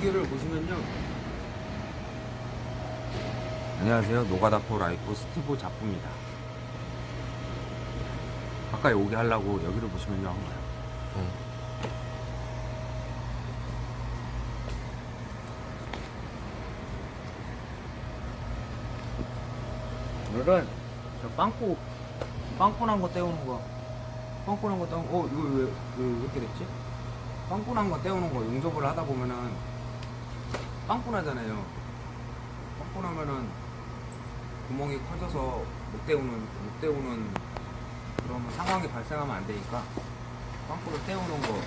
여기를 보시면요. 안녕하세요. 노가다포 라이프 스티브 작부입니다. 가까이 오게 하려고 여기를 보시면요. 한 거예요. 오늘은 저 빵꾸 빵꾸 난 거 떼우는 거 빵꾸 난 거 떼우는 거 어 이거 왜, 왜, 왜 이렇게 됐지? 빵꾸 난 거 떼우는 거 용접을 하다 보면은 빵꾸 나잖아요 빵꾸 나면은 구멍이 커져서 못 떼우는 못 떼우는 그런 상황이 발생하면 안 되니까 빵꾸를 떼우는 거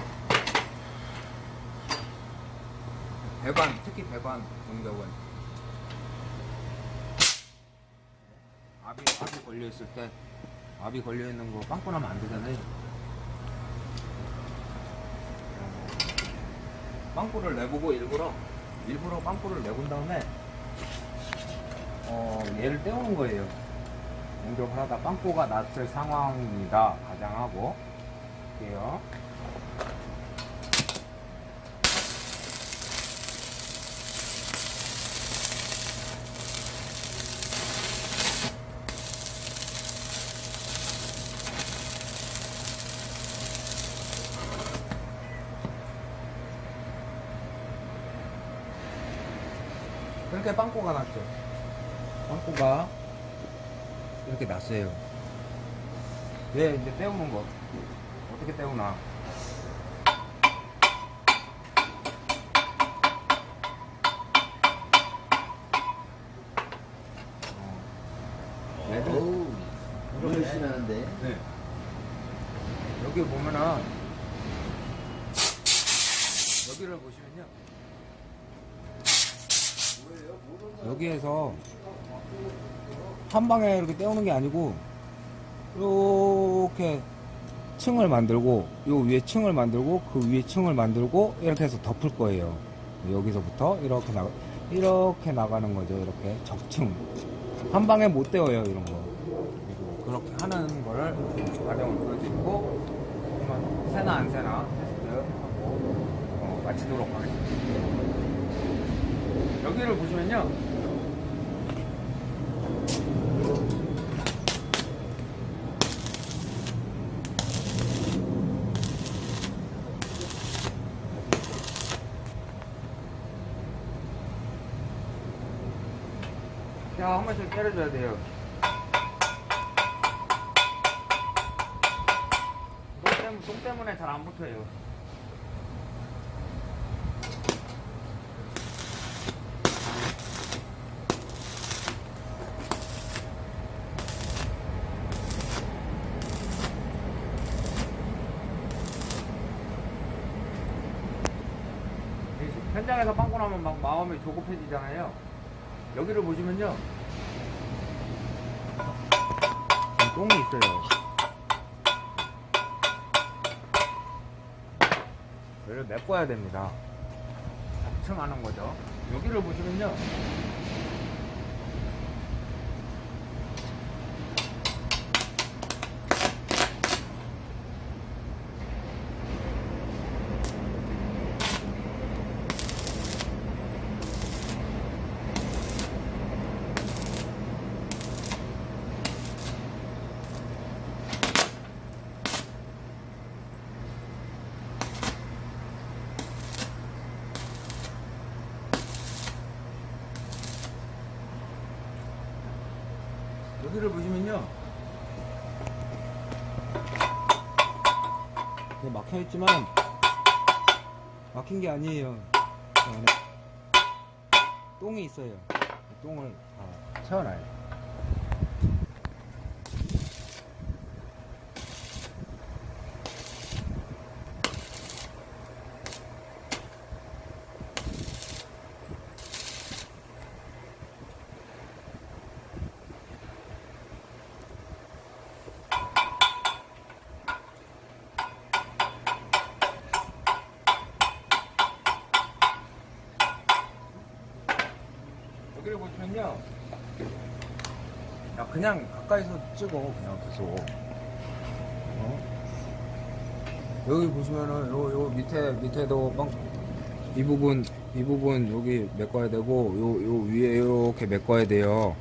배관 특히 배관 용접은 압이 압이 걸려 있을 때 압이 걸려 있는 거 빵꾸 나면 안 되잖아요. 어, 빵꾸를 내보고 일부러 일부러 빵꾸를 내본 다음에 어 얘를 떼우는 거예요. 용접을 하다 빵꾸가 났을 상황입니다. 가장하고 볼게요. 그렇게 빵꾸가 났죠. 빵꾸가 이렇게 났어요. 얘 이제 떼우는 거 어떻게 떼우나? 어. 이렇게 열심히 하는데. 네. 여기 보면은 여기를 보시면요. 여기에서 한 방에 이렇게 떼우는 게 아니고 이렇게 층을 만들고 요 위에 층을 만들고 그 위에 층을 만들고 이렇게 해서 덮을 거예요. 여기서부터 이렇게 나 이렇게 나가는 거죠. 이렇게 적층 한 방에 못 떼어요 이런 거. 그리고 그렇게 하는 거를 과정을 보여드리고 세나 안 세나 테스트 하고 어, 마치도록 하겠습니다. 여기를 보시면요. 번씩 때려줘야 돼요. 똥 때문에, 똥 때문에 잘 안 붙어요. 현장에서 빵꾸 나면 막 마음이 조급해지잖아요. 여기를 보시면요. 지금 똥이 있어요. 얘를 메꿔야 됩니다. 작층하는 거죠. 여기를 보시면요. 여기를 보시면요. 네, 막혀 있지만 막힌 게 아니에요. 그 안에 똥이 있어요. 그 똥을 다 채워놔요. 여기를 보시면요. 야, 그냥 가까이서 찍어, 그냥 계속. 어? 여기 보시면은, 요, 요 밑에, 밑에도 빵, 이 부분 이 부분 여기 메꿔야 되고 요 요 위에 이렇게 메꿔야 돼요.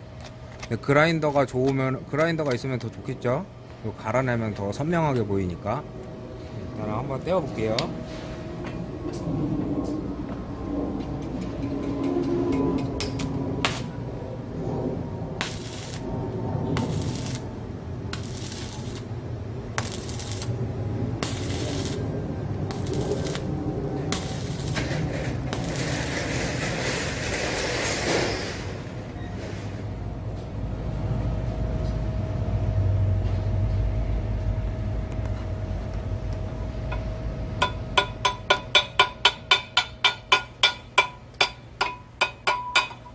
그라인더가 좋으면 그라인더가 있으면 더 좋겠죠. 요 갈아내면 더 선명하게 보이니까. 일단 한번 떼어 볼게요.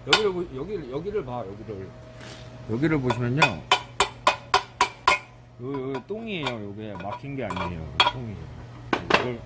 여기를 보- 여기 여기를 봐 여기를 여기를 보시면요. 요, 요 똥이에요. 요게 막힌 게 아니에요. 요 똥이에요. 이걸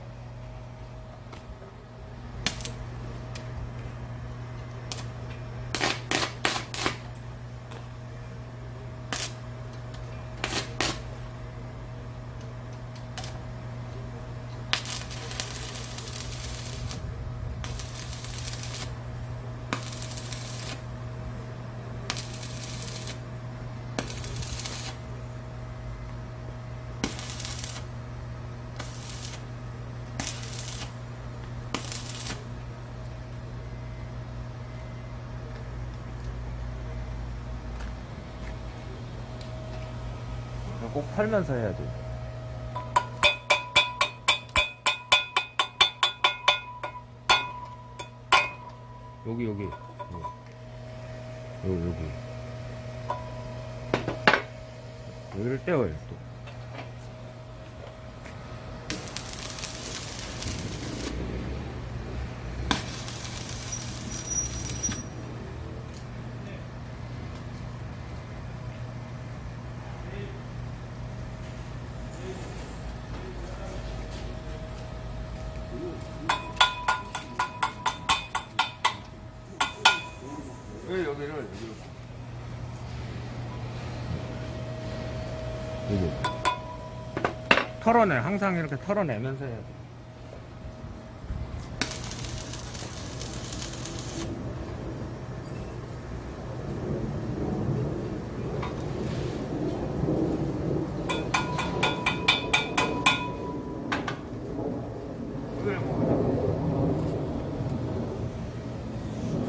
꼭 팔면서 해야 돼. 여기 여기 여기 여기 여기 여기를 떼어요 또. 털어내 항상 이렇게 털어내면서 해야 돼.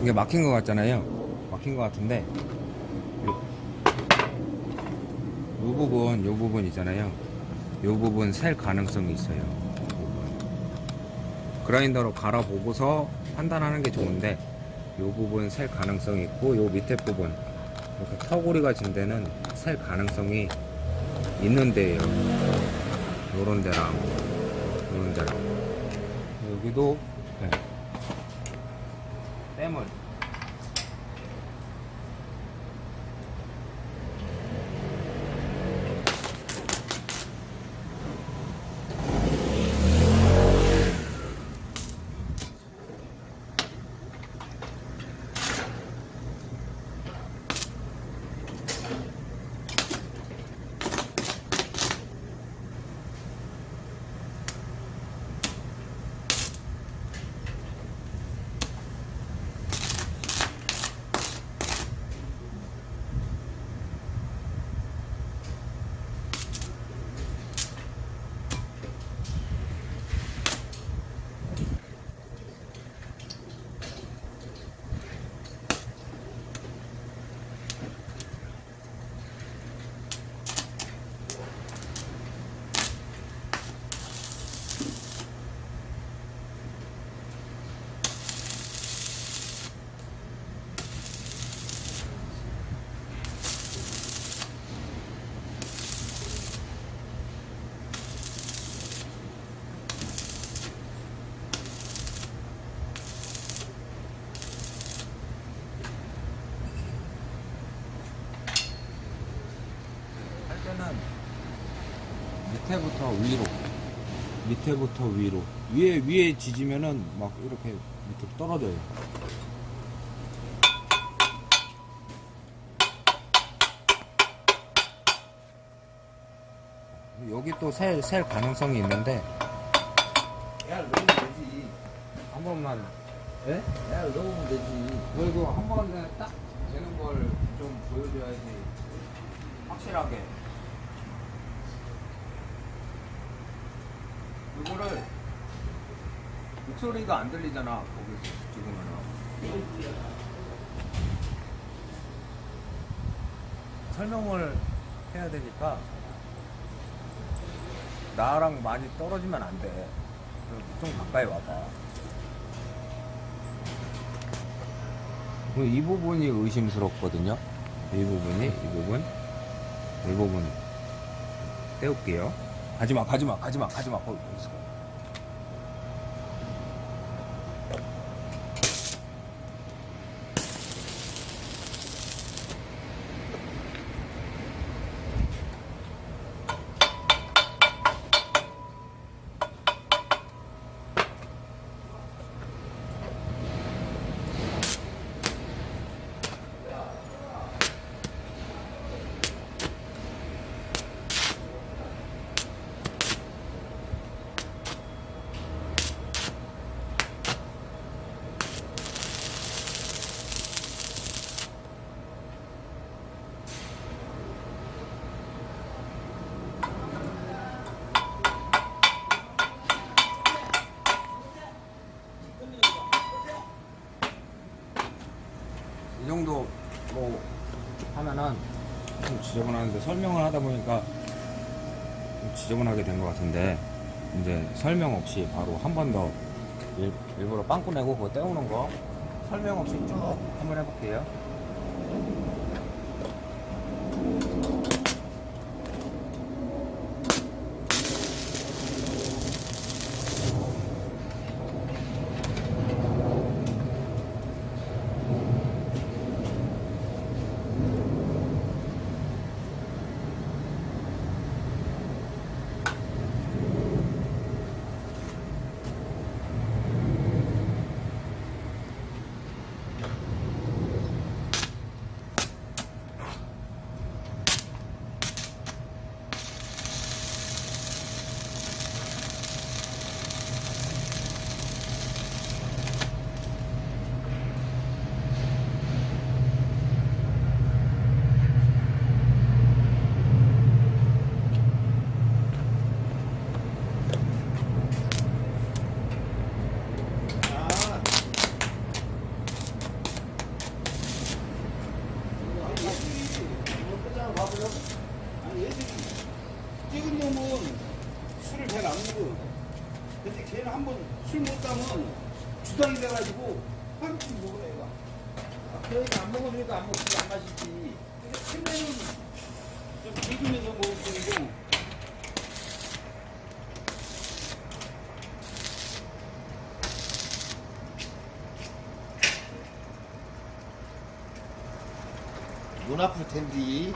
이게 막힌 것 같잖아요. 막힌 것 같은데 요, 요 부분, 요 부분 있잖아요. 요 부분 셀 가능성이 있어요. 그라인더로 갈아보고서 판단하는 게 좋은데 요 부분 셀 가능성이 있고 요 밑에 부분 이렇게 턱걸이가 진 데는 셀 가능성이 있는 데예요. 요런 데랑 요런 데랑 여기도 네. 땜을 할 때는 밑에부터 위로 밑에부터 위로 위에 위에 지지면은 막 이렇게 밑으로 떨어져요 여기 또셀 셀 가능성이 있는데 야, 넣으면 되지. 안한 번만. 예? 야, 넣으면 되지. 그리고 한 번에 딱 되는 걸 좀 보여줘야지. 확실하게. 이거를 목소리가 안 들리잖아. 거기서 찍으면은. 설명을 해야 되니까 나랑 많이 떨어지면 안 돼. 좀 가까이 와봐. 이 부분이 의심스럽거든요. 이 부분이, 이 부분, 이 부분 떼울게요. 가지마, 가지마, 가지마, 가지마. 거기, 거기서. 이 정도 뭐 하면은 좀 지저분하는데 설명을 하다 보니까 좀 지저분하게 된 것 같은데 이제 설명 없이 바로 한 번 더 일부러 빵꾸 내고 그거 떼우는 거 설명 없이 쭉 한번 해볼게요. 아니, 얘들이 찍은 놈은 술을 잘 안 먹어. 근데 걔는 한 번 술 먹다면 하루 씩 먹으라 얘가. 아, 그러니까 안 먹으니까 안 먹지, 안 마시지. 근데 큰애는 좀 즐기면서 먹을 뿐이고. 눈 아플 텐디.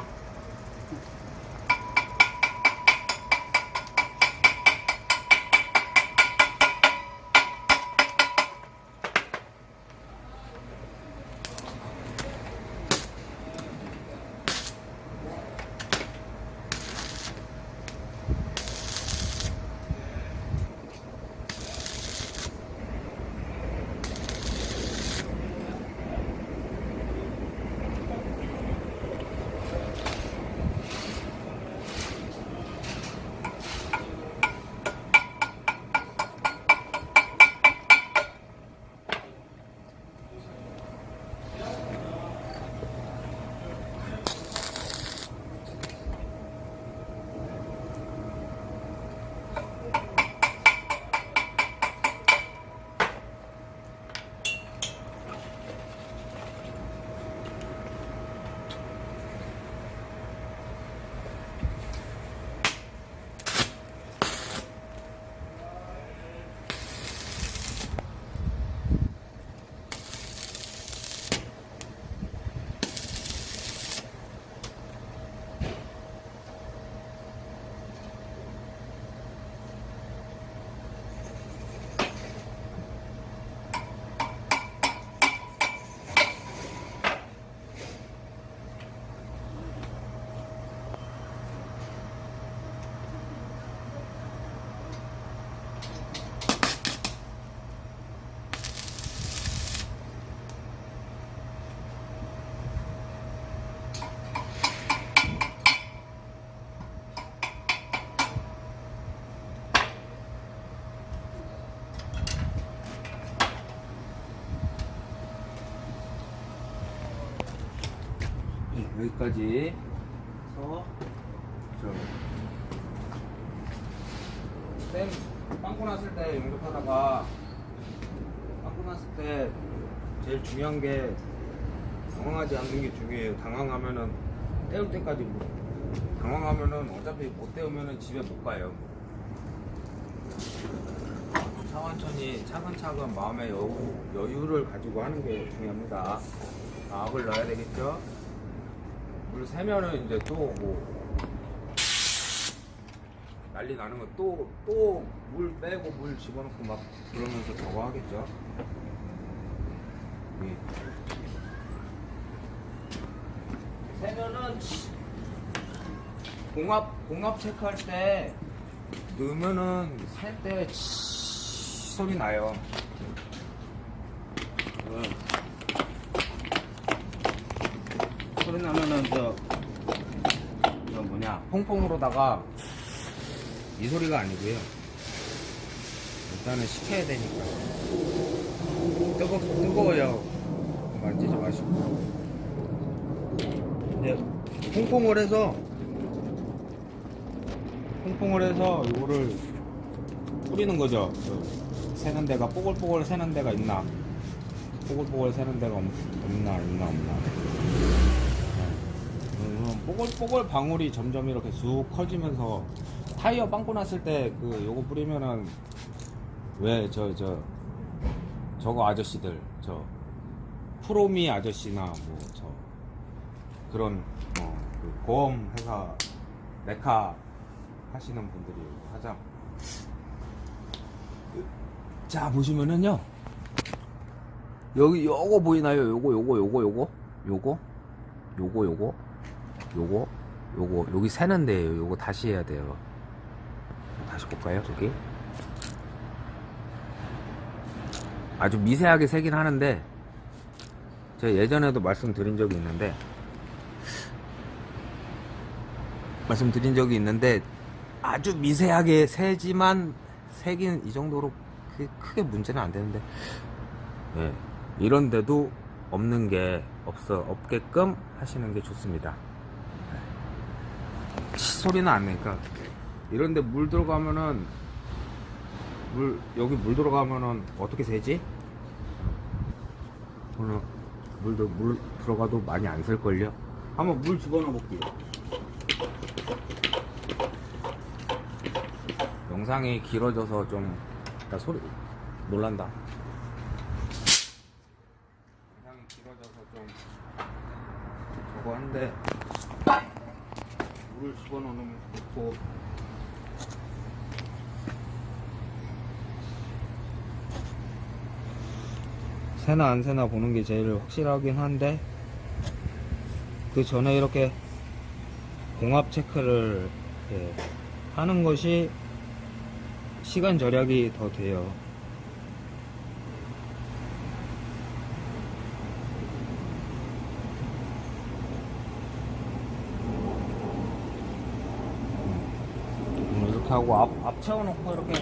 여기까지 해서 저 쌤, 빵꾸 났을 때 용접하다가 빵꾸 났을 때 제일 중요한 게 당황하지 않는 게 중요해요. 당황하면은 떼울 때까지 뭐 당황하면은 어차피 못 떼우면은 집에 못 가요. 차원천이 차근차근 마음의 여유, 여유를 가지고 하는 게 중요합니다. 압을 넣어야 되겠죠? 물 세면은 이제 또 뭐 난리 나는 거 또 또 물 빼고 물 집어넣고 막 그러면서 저거 하겠죠? 예. 세면은 공합 공합 체크할 때 넣으면은 살 때 소리 나요. 어. 소리 나면은 저, 저 뭐냐. 퐁퐁으로다가 이 소리가 아니고요. 일단은 식혀야 되니까. 뜨거 뜨거워요. 만지지 마시고. 이제 퐁퐁을 해서 퐁퐁을 해서 이거를 뿌리는 거죠. 그 새는 데가 뽀글뽀글 새는 데가 있나? 뽀글뽀글 새는 데가 없, 없나 있나 없나? 음, 뽀글뽀글 방울이 점점 이렇게 쑥 커지면서 타이어 빵꾸 났을 때 그 요거 뿌리면은 왜 저 저 저 거 아저씨들 저 프로미 아저씨나 뭐 저 그런 어, 그 보험 회사 메카 하시는 분들이 하자. 자 보시면은요. 여기 요거 보이나요? 요거 요거 요거 요거? 요거? 요거? 요거 요거 요거 여기 새는 데예요. 요거 다시 해야 돼요. 다시 볼까요? 저기 아주 미세하게 새긴 하는데 제가 예전에도 말씀드린 적이 있는데 말씀드린 적이 있는데 아주 미세하게 새지만 새긴 이 정도로 크게 문제는 안 되는데 예, 이런데도 없는 게 없어 없게끔 하시는 게 좋습니다. 치 소리는 안 내니까 이런데 물 들어가면은 물 여기 물 들어가면은 어떻게 새지? 오늘 물도 물 들어가도 많이 안 셀 걸요. 한번 물 집어넣어 볼게요. 영상이 길어져서 좀 나 소리 놀란다. 영상이 길어져서 좀 저거 한데 물을 집어넣으면 좋고 새나 안 새나 보는 게 제일 확실하긴 한데 그 전에 이렇게 공합 체크를 예, 하는 것이 시간 절약이 더 돼요. 음, 이렇게 하고 앞, 앞 채워놓고 이렇게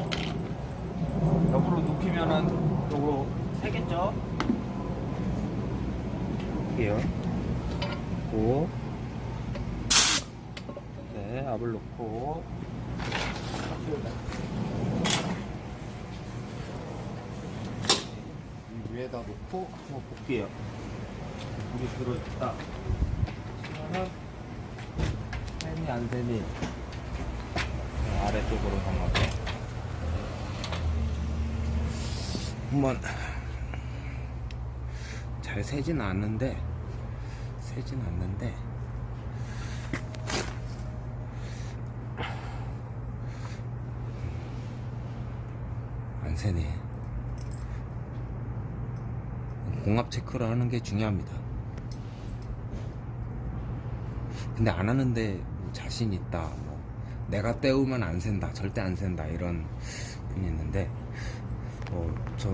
옆으로 눕히면은 이쪽으로 세겠죠? 할게요. 고 네, 압을 이 위에다 놓고 한번 볼게요. 물이 들어있다. 샘이 안 되니 아래쪽으로 한번 한번. 잘 새진 않는데 새진 않는데. 안 새네. 공합 체크를 하는 게 중요합니다. 근데 안 하는데 뭐 자신 있다 뭐 내가 때우면 안 샌다 절대 안 샌다 이런 분이 있는데 어, 저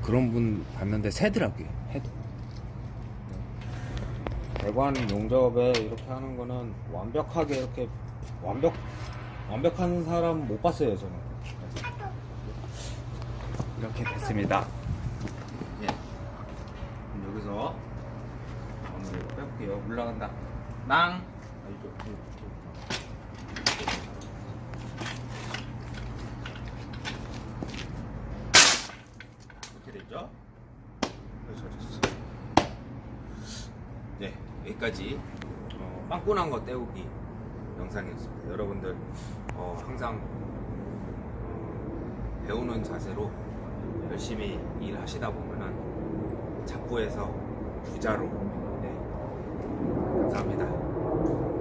그런 분 봤는데 새더라고요 해도 대관 용접에 이렇게 하는 거는 완벽하게 이렇게 완벽 완벽한 사람 못 봤어요 저는. 이렇게 됐습니다. 예. 여기서 마무리 빼볼게요. 올라간다. 낭. 아, 이쪽, 이쪽. 이렇게 됐죠? 그래서 됐어. 네, 여기까지 어, 빵꾸 난 거 때우기 영상이었습니다. 여러분들 어, 항상 어, 배우는 자세로 열심히 일하시다 보면은 작부에서 부자로 네, 감사합니다.